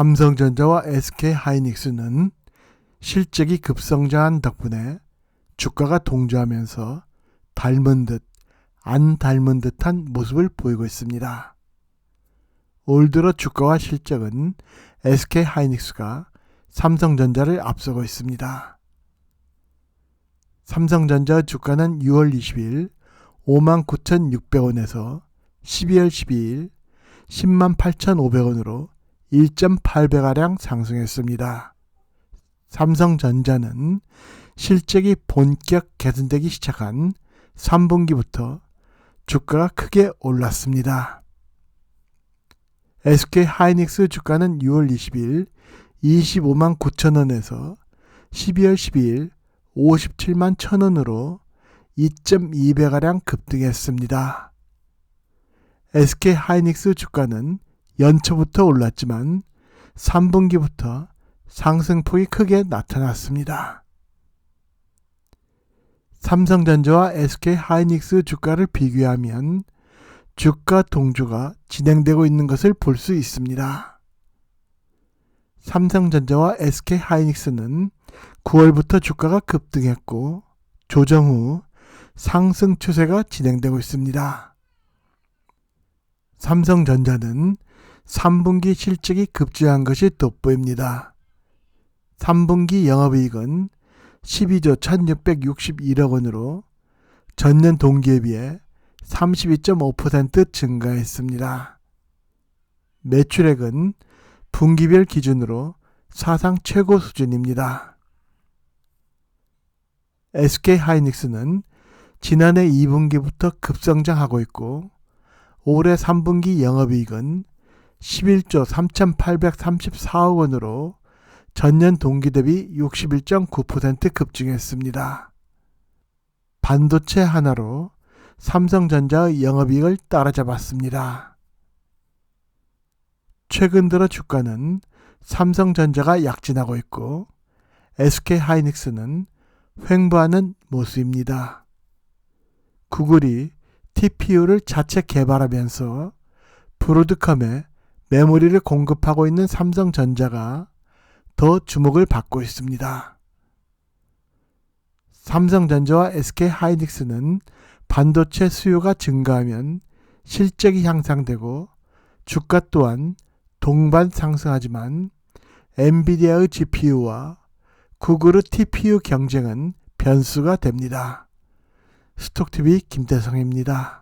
삼성전자와 SK 하이닉스는 실적이 급성장한 덕분에 주가가 동조하면서 닮은 듯 안 닮은 듯한 모습을 보이고 있습니다. 올 들어 주가와 실적은 SK 하이닉스가 삼성전자를 앞서고 있습니다. 삼성전자 주가는 6월 20일 59,600원에서 12월 12일 108,500원으로 1.8배가량 상승했습니다. 삼성전자는 실적이 본격 개선되기 시작한 3분기부터 주가가 크게 올랐습니다. SK 하이닉스 주가는 6월 20일 25만 9천원에서 12월 12일 57만 1천원으로 2.2배가량 급등했습니다. SK 하이닉스 주가는 연초부터 올랐지만 3분기부터 상승폭이 크게 나타났습니다. 삼성전자와 SK 하이닉스 주가를 비교하면 주가 동조가 진행되고 있는 것을 볼 수 있습니다. 삼성전자와 SK 하이닉스는 9월부터 주가가 급등했고 조정 후 상승 추세가 진행되고 있습니다. 삼성전자는 3분기 실적이 급증한 것이 돋보입니다. 3분기 영업이익은 12조 1661억 원으로 전년 동기에 비해 32.5% 증가했습니다. 매출액은 분기별 기준으로 사상 최고 수준입니다. SK 하이닉스는 지난해 2분기부터 급성장하고 있고 올해 3분기 영업이익은 11조 3,834억 원으로 전년 동기 대비 61.9% 급증했습니다. 반도체 하나로 삼성전자의 영업이익을 따라잡았습니다. 최근 들어 주가는 삼성전자가 약진하고 있고 SK 하이닉스는 횡보하는 모습입니다. 구글이 TPU를 자체 개발하면서 브로드컴에 메모리를 공급하고 있는 삼성전자가 더 주목을 받고 있습니다. 삼성전자와 SK 하이닉스는 반도체 수요가 증가하면 실적이 향상되고 주가 또한 동반 상승하지만 엔비디아의 GPU와 구글의 TPU 경쟁은 변수가 됩니다. 스톡TV 김대성입니다.